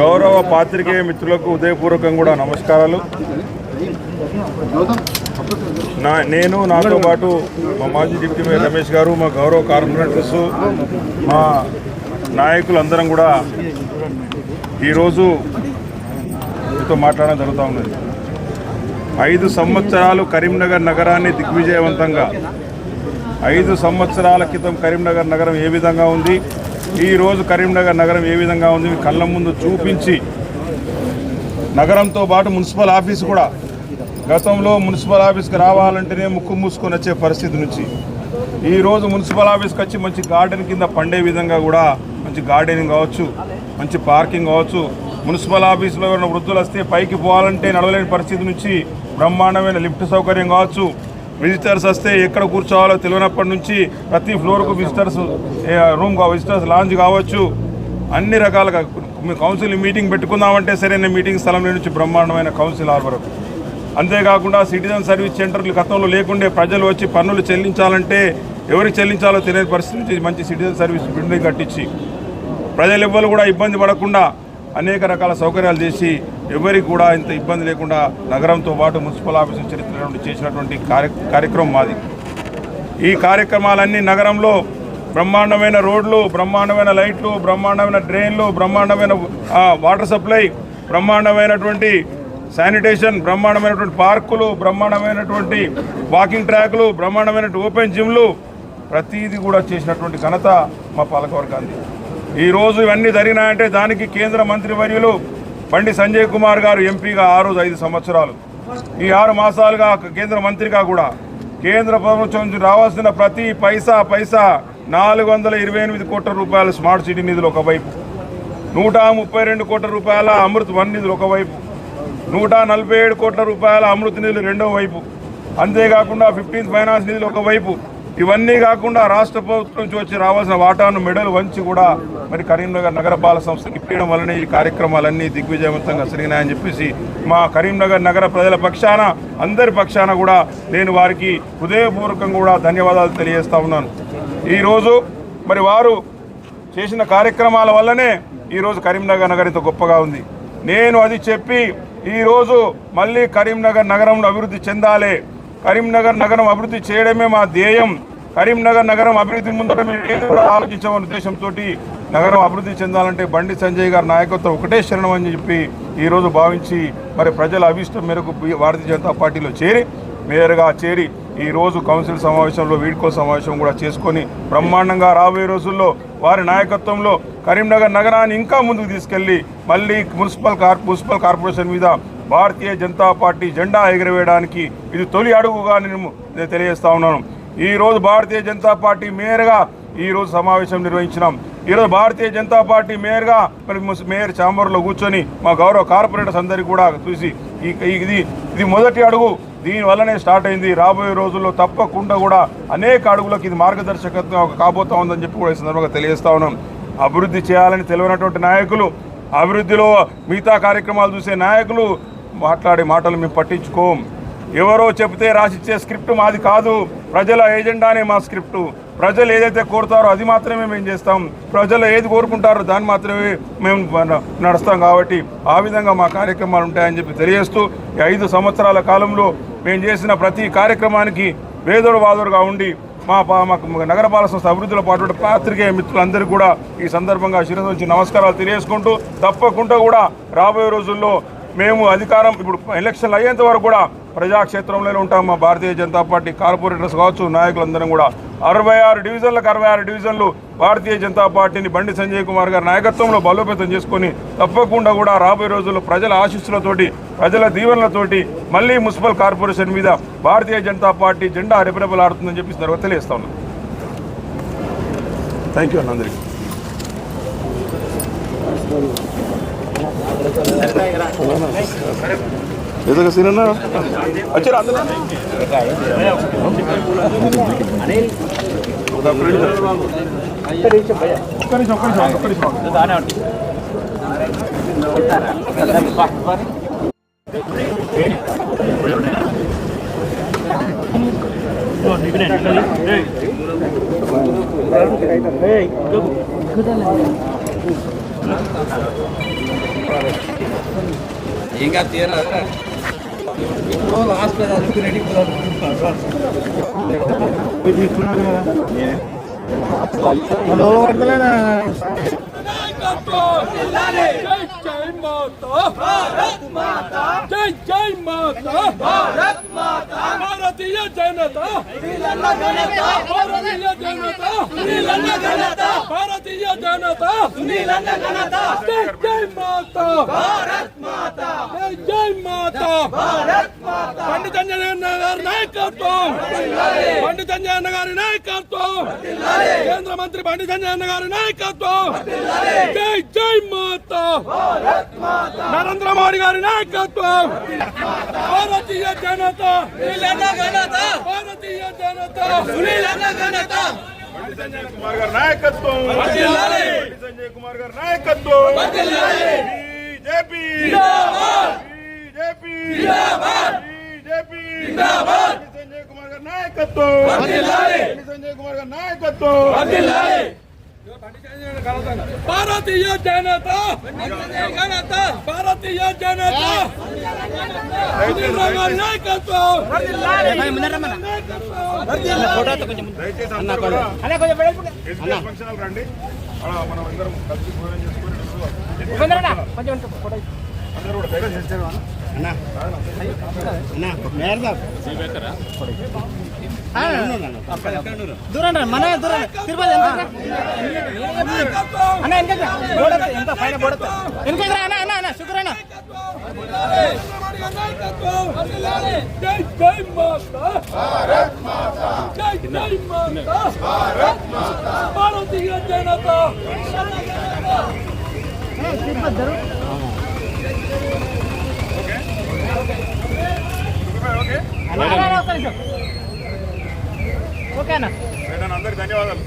గౌరవ పాత్రికేయ మిత్రులకు ఉదయపూర్వకం కూడా నమస్కారాలు. నా నేను నాతో పాటు మా మాజీ డిప్యూటీ మేయర్ రమేష్ గారు మా గౌరవ కార్పొరేటర్స్ మా నాయకులందరం కూడా ఈరోజు మీతో మాట్లాడడం జరుగుతూ ఉన్నది. ఐదు సంవత్సరాలు కరీంనగర్ నగరాన్ని దిగ్విజయవంతంగా ఐదు సంవత్సరాల క్రితం కరీంనగర్ నగరం ఏ విధంగా ఉంది? ఈరోజు కరీంనగర్ నగరం ఏ విధంగా ఉంది? కళ్ళ ముందు చూపించి నగరంతో పాటు మున్సిపల్ ఆఫీస్ కూడా. గతంలో మున్సిపల్ ఆఫీస్కి రావాలంటేనే ముక్కు మూసుకొని వచ్చే పరిస్థితి నుంచి. ఈరోజు మున్సిపల్ ఆఫీస్కి వచ్చి మంచి గార్డెన్ కింద పండే విధంగా కూడా మంచి గార్డెనింగ్ కావచ్చు మంచి పార్కింగ్ కావచ్చు. మున్సిపల్ ఆఫీస్లో ఉన్న వృద్ధులు వస్తే పైకి పోవాలంటే నడవలేని పరిస్థితి నుంచి బ్రహ్మాండమైన లిఫ్ట్ సౌకర్యం కావచ్చు. విజిటర్స్ వస్తే ఎక్కడ కూర్చోవాలో తెలియనప్పటి నుంచి ప్రతి ఫ్లోర్కు విజిటర్స్ రూమ్ విజిటర్స్ లాంజ్ కావచ్చు. అన్ని రకాలుగా మీ కౌన్సిల్ మీటింగ్ పెట్టుకుందామంటే సరైన మీటింగ్ స్థలం నుంచి బ్రహ్మాండమైన కౌన్సిల్ హాల్ అంతేకాకుండా సిటిజన్ సర్వీస్ సెంటర్లు గతంలో లేకుండే ప్రజలు వచ్చి పన్నులు చెల్లించాలంటే ఎవరికి చెల్లించాలో తెలియని పరిస్థితి నుంచి మంచి సిటిజన్ సర్వీస్ బిల్డింగ్ కట్టించి ప్రజలు ఎవ్వరు కూడా ఇబ్బంది పడకుండా అనేక రకాల సౌకర్యాలు చేసి ఎవరికి కూడా ఇంత ఇబ్బంది లేకుండా నగరంతో పాటు మున్సిపల్ ఆఫీసు చరిత్ర నుండి చేసినటువంటి కార్య కార్యక్రమం మాది. ఈ కార్యక్రమాలన్నీ నగరంలో బ్రహ్మాండమైన రోడ్లు బ్రహ్మాండమైన లైట్లు బ్రహ్మాండమైన డ్రైన్లు బ్రహ్మాండమైన వాటర్ సప్లై బ్రహ్మాండమైనటువంటి శానిటేషన్ బ్రహ్మాండమైనటువంటి పార్కులు బ్రహ్మాండమైనటువంటి వాకింగ్ ట్రాక్లు బ్రహ్మాండమైనటువంటి ఓపెన్ జిమ్లు ప్రతీది కూడా చేసినటువంటి ఘనత మా పాలకవర్గాన్ని ఈరోజు ఇవన్నీ జరిగినాయంటే దానికి కేంద్ర మంత్రి వర్యులు బండి సంజయ్ కుమార్ గారు ఎంపీగా ఆ రోజు ఐదు సంవత్సరాలు. ఈ ఆరు మాసాలుగా కేంద్ర మంత్రిగా కూడా. కేంద్ర ప్రభుత్వం నుంచి రావాల్సిన ప్రతి పైసా పైసా నాలుగు వందల ఇరవై ఎనిమిది కోట్ల రూపాయల స్మార్ట్ సిటీ నిధులు ఒకవైపు. నూట ముప్పై రెండు కోట్ల రూపాయల అమృత్ వన్ నిధులు ఒకవైపు. నూట నలభై ఏడు కోట్ల రూపాయల అమృత్ నిధులు రెండో వైపు. అంతేకాకుండా ఫిఫ్టీన్త్ ఫైనాన్స్ నిధులు ఒకవైపు. ఇవన్నీ కాకుండా రాష్ట్ర ప్రభుత్వం నుంచి వచ్చి రావాల్సిన వాటాను మెడలు వంచి కూడా మరి కరీంనగర్ నగరపాలక సంస్థకి ఇప్పించడం వల్లనే ఈ కార్యక్రమాలన్నీ దిగ్విజయవంతంగా జరిగినాయని చెప్పేసి మా కరీంనగర్ నగర ప్రజల పక్షాన అందరి పక్షాన కూడా నేను వారికి హృదయపూర్వకంగా కూడా ధన్యవాదాలు తెలియజేస్తా ఉన్నాను. ఈరోజు మరి వారు చేసిన కార్యక్రమాల వల్లనే ఈరోజు కరీంనగర్ నగరం ఇంత గొప్పగా ఉంది. నేను అది చెప్పి ఈరోజు మళ్ళీ కరీంనగర్ నగరంలో అభివృద్ధి చెందాలి కరీంనగర్ నగరం అభివృద్ధి చేయడమే మా ధ్యేయం. కరీంనగర్ నగరం అభివృద్ధి ముందర మేము ఏదో కూడా ఆలోచించామనే ఉద్దేశంతో నగరం అభివృద్ధి చెందాలంటే బండి సంజయ్ గారి నాయకత్వం ఒకటే శరణం అని చెప్పి ఈరోజు భావించి మరి ప్రజల అభిష్టం మేరకు భారతీయ జనతా పార్టీలో చేరి మేయర్గా చేరి ఈ రోజు కౌన్సిల్ సమావేశంలో వీడ్కో సమావేశం కూడా చేసుకొని బ్రహ్మాండంగా రాబోయే రోజుల్లో వారి నాయకత్వంలో కరీంనగర్ నగరాన్ని ఇంకా ముందుకు తీసుకెళ్ళి మళ్ళీ మున్సిపల్ కార్ మున్సిపల్ కార్పొరేషన్ మీద భారతీయ జనతా పార్టీ జెండా ఎగురవేయడానికి ఇది తొలి అడుగుగా నేను నేను తెలియజేస్తా ఉన్నాను. ఈరోజు భారతీయ జనతా పార్టీ మేయర్గా ఈరోజు సమావేశం నిర్వహించినాం. ఈరోజు భారతీయ జనతా పార్టీ మేయర్గా మరి మేయర్ ఛాంబర్లో కూర్చొని మా గౌరవ కార్పొరేటర్స్ అందరికీ కూడా చూసి ఇది ఇది మొదటి అడుగు. దీనివల్లనే స్టార్ట్ అయింది. రాబోయే రోజుల్లో తప్పకుండా కూడా అనేక అడుగులకు ఇది మార్గదర్శకత్వం కాబోతా ఉందని చెప్పి కూడా ఈ సందర్భంగా తెలియజేస్తా ఉన్నాం. అభివృద్ధి చేయాలని తెలియనటువంటి నాయకులు అభివృద్ధిలో మిగతా కార్యక్రమాలు చూసే నాయకులు మాట్లాడే మాటలు మేము పట్టించుకోం. ఎవరో చెబితే రాసిచ్చే స్క్రిప్ట్ మాది కాదు. ప్రజల ఏజెండానే మా స్క్రిప్ట్. ప్రజలు ఏదైతే కోరుతారో అది మాత్రమే మేము చేస్తాం. ప్రజలు ఏది కోరుకుంటారో దాన్ని మాత్రమే మేము నడుస్తాం కాబట్టి ఆ విధంగా మా కార్యక్రమాలు ఉంటాయని చెప్పి తెలియజేస్తూ ఈ ఐదు సంవత్సరాల కాలంలో మేము చేసిన ప్రతి కార్యక్రమానికి వేదోడు వాదోడుగా ఉండి మా పా- మా నగరపాలక సంస్థ అభివృద్ధిలో పాటు పాత్రికేయ మిత్రులందరూ కూడా ఈ సందర్భంగా శిరస్సు నుంచి నమస్కారాలు తెలియజేసుకుంటూ తప్పకుండా కూడా రాబోయే రోజుల్లో మేము అధికారం ఇప్పుడు ఎలక్షన్లు అయ్యేంత వరకు కూడా ప్రజాక్షేత్రంలోనే ఉంటాం మా భారతీయ జనతా పార్టీ కార్పొరేటర్స్ కావచ్చు నాయకులందరం కూడా. అరవై ఆరు డివిజన్లకు అరవై ఆరు డివిజన్లు భారతీయ జనతా పార్టీని బండి సంజయ్ కుమార్ గారి నాయకత్వంలో బలోపేతం చేసుకొని తప్పకుండా కూడా రాబోయే రోజుల్లో ప్రజల ఆశీస్సులతోటి ప్రజల దీవెనలతోటి మళ్ళీ మున్సిపల్ కార్పొరేషన్ మీద భారతీయ జనతా పార్టీ జెండా రెపరెపలాడుతుందని చెప్పి తర్వాత తెలియజేస్తా ఉన్నాం. థ్యాంక్ యూ అన్న అందరికీ ఏదో సీనన్నా వచ్చారా. అందరూ ఒక్క నిమిషం తీరా లాస్ట్ అనుకునేది జై భారతీయ జనతా భారతీయ జనతా భారతీయ జనతా జై జై మాతా జై జై మాతా పండిత గారి నాయకత్వం పండిత అంజనేయ గారి నాయకత్వం. కేంద్ర మంత్రి పండిత అంజనేయ గారి నాయకత్వం. జై జై మాతా. నరేంద్ర మోడీ గారి నాయకత్వం. భారతీయ జనతా. భారతీయ జనతా. బండి సంజయ్ కుమార్ గారి నాయకత్వం. బండి సంజయ్ కుమార్ గారి నాయకత్వం. బీజేపీ. బీజేపీ బండి సంజయ్ కుమార్ గారి నాయకత్వం. సంజయ్ కుమార్ గారి నాయకత్వం. భారతీయ జనతా. భారతీయ జనతా. రావు గారి నాయకత్వం. రండి. అలా మనం అందరం కలిసి భోజనం చేసుకుని అందరూ కూడా దయచేసి దూరం రా, మన దూరం తిరుపతి ఎంత అన్న వెనక బోడత ఎంత పైన బోడత అన్న అన్న అన్న జై జై మాతా. జై జై మాతా. భారతీయ జనతా ఓకే అన్న, అన్న, అన్న, ఒక్క నిమిషం. ఓకే అన్న అందరికి ధన్యవాదాలు.